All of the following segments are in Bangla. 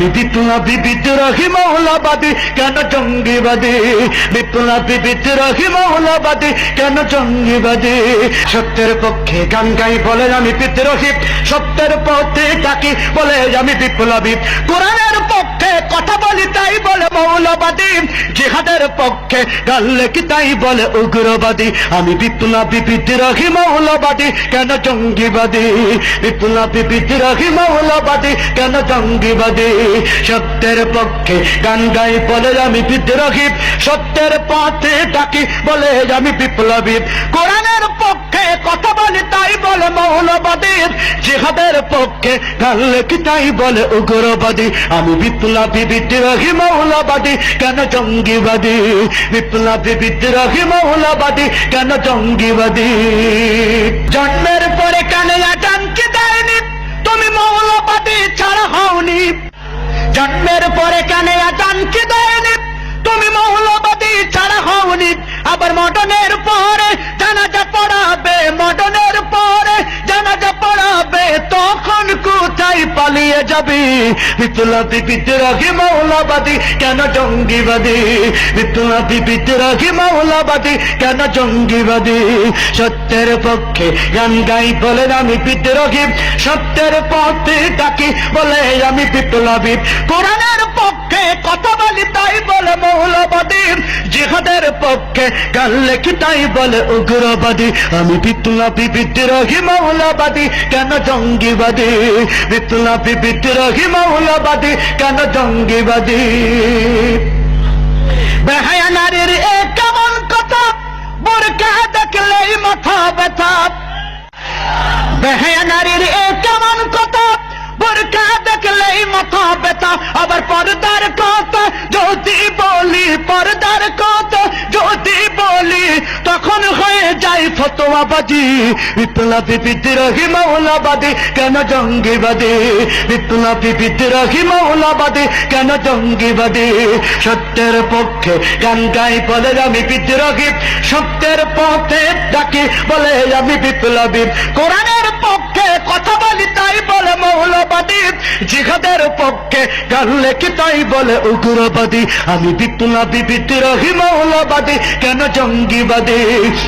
আমি বিপ্লবী বিদ্রোহী মৌলবাদী, কেন জঙ্গিবাদী? বিপ্লবী বিদ্রোহী মৌলবাদী, কেন জঙ্গিবাদী? সত্যের পক্ষে গান গাই বলে আমি বিদ্রোহী, সত্যের পথে ডাকি বলে আমি বিপ্লবী। কোরআনের পক্ষে কথা বলি তাই বলে মৌলবাদী, জিহাদের পক্ষে গান লেখি তাই বলে উগ্রবাদী। আমি বিপ্লবী বিদ্রোহী মৌলবাদী, কেন জঙ্গিবাদী? বিপ্লবী বিদ্রোহী মৌলবাদী, কেন জঙ্গিবাদী? সত্যের পক্ষে গান গাই বলে আমি বিদ্রোহী। সত্যের পথে বলে আমি বিপ্লবী। কোরআনের পক্ষে কথা বলি তাই বলে মৌলবাদী। পক্ষে গান লেখি তাই বলে উগ্রবাদী। আমি বিপ্লবী, বিদ্রোহী, মৌলবাদী। কেন জঙ্গিবাদী? বিপ্লবী, বিদ্রোহী, মৌলবাদী। কেন জঙ্গিবাদী? জন্মের পরে কানে আটানকে দেয়নি? তুমি মৌলবাদী ছাড়া পরে কানে আটানকে দেয়নি তুমি মৌলবাদী ছাড়া হওনি। আবার মডনের পরে জানাজা পড়াবে মডনের পরে জানাজা পড়াবে, তখন কোথায় পালিয়ে যাবি? বিপ্লবী বিদ্রোহী মৌলবাদী, কেন জঙ্গিবাদী? বিপ্লবী বিদ্রোহী মৌলবাদী, কেন জঙ্গিবাদী? সত্যের পক্ষে গান গাই বলে আমি বিদ্রোহী। সত্যের পথে ডাকি বলে আমি বিপ্লবী। কোরআনের পক্ষে কথা বলি, তাই বলে মৌলবাদী জিহাদের পক্ষে গান লেখি তাই বলে উগ্রবাদী। আমি বিপ্লবী, বিদ্রোহী মৌলবাদী, কেন জঙ্গিবাদী? বিপ্লবী, বিদ্রোহী মৌলবাদী, কেন জঙ্গিবাদী? বেহায়া নারীর এ ব্যথা আবার পর্দার কথা। যদি বলি পর্দার কথা, যদি বলি তখন হয়ে যায় ফতোয়াবাজি। বিপ্লবী বিদ্রোহী মৌলবাদী, কেন জঙ্গিবাদী? বিপ্লবী বিদ্রোহী মৌলবাদী, কেন জঙ্গিবাদী? সত্যের পক্ষে গান গাই বলে আমি বিদ্রোহী। সত্যের পথে ডাকি বলে আমি বিপ্লবী। কোরআনের পক্ষে কথা বলি তাই বলে মৌলবাদী জিহাদের পক্ষে গান লেখি তাই বলে উগ্রবাদী? আমি বিপ্লবী বিদ্রোহী মৌলবাদী, কেন জঙ্গিবাদী?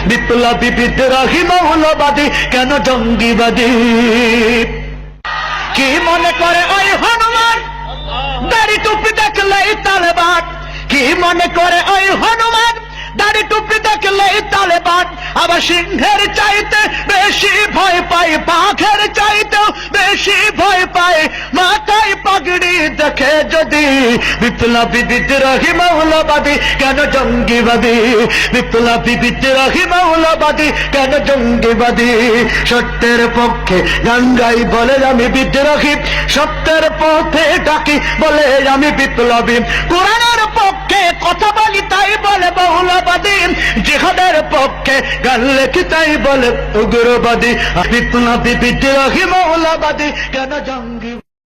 বিপ্লবী বিদ্রোহী মৌলবাদী, কেন জঙ্গিবাদী? কি মনে করে ওই হনুমান? দাড়ি টুপি দেখলেই তালেবান। কি মনে করে ওই হনুমান? দাড়ি টুপি দেখলেই তালেবান। আবার সিংহের চাইতে বেশি ভয় পাই বাঘের পায় মাথায় পাগড়ি দেখে যদি বিপ্লবী বিদ্রোহী মৌলবাদী কেন জঙ্গিবাদী? বিপ্লবী বিদ্রোহী মৌলবাদী কেন জঙ্গিবাদী? সত্যের পক্ষে গান গাই বলে আমি বিদ্রোহী, সত্যের পথে ডাকি বলে আমি বিপ্লবী। কোরআনের পক্ষে কথা বলি তাই বলে বহুলবাদী, জিহাদের পক্ষে গান লেখি তাই বলে উগ্রবাদী। বিপ্লবী বিদ্রোহী মৌলবাদী কেন জঙ্গি